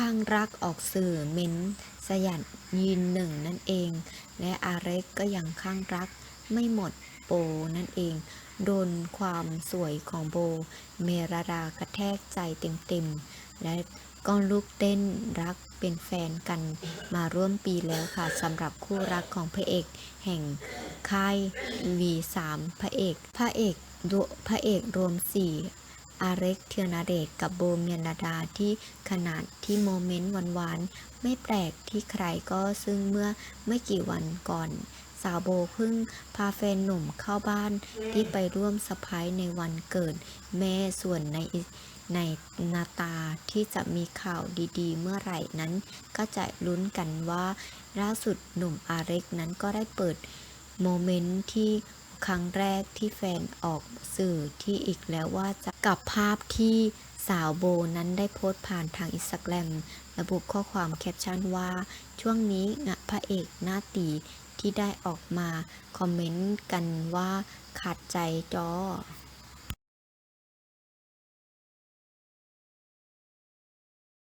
ข้างรักออกสื่อเม้นสยันยืนหนึ่งนั่นเอง และอาเร็กก็ยังข้างรักไม่หมดโบนั่นเอง โดนความสวยของโบ เมรดากระแทกใจเต็มๆ และก็ลุกเต้นรักเป็นแฟนกันมาร่วมปีแล้วค่ะสำหรับคู่รักของพระเอก แห่งค่าย V3 พระเอก พระเอกพระเอกรวม 4 อาเร็กเทียนาเดชกับโบเมียนดาที่ขนาดที่โมเมนต์หวานๆ ไม่แปลกที่ใครก็ซึ่งเมื่อไม่กี่วันก่อน สาวโบเพิ่งพาแฟนหนุ่มเข้าบ้านที่ไปร่วมสะพายในวันเกิด แม่ส่วนในในนาตาที่จะมีข่าวดีๆ เมื่อไหร่นั้น ก็จะลุ้นกันว่าล่าสุดหนุ่มอาเร็กนั้นก็ได้เปิดโมเมนต์ที่ ครั้งแรกที่แฟนออกสื่อที่อีกแล้วว่าจะกับภาพที่สาวโบนั้นได้โพสต์ผ่านทางอินสตาแกรมระบุข้อความแคปชั่นว่า ช่วงนี้งะพระเอกหน้าตีที่ได้ออกมา คอมเมนต์กันว่าขาดใจจอ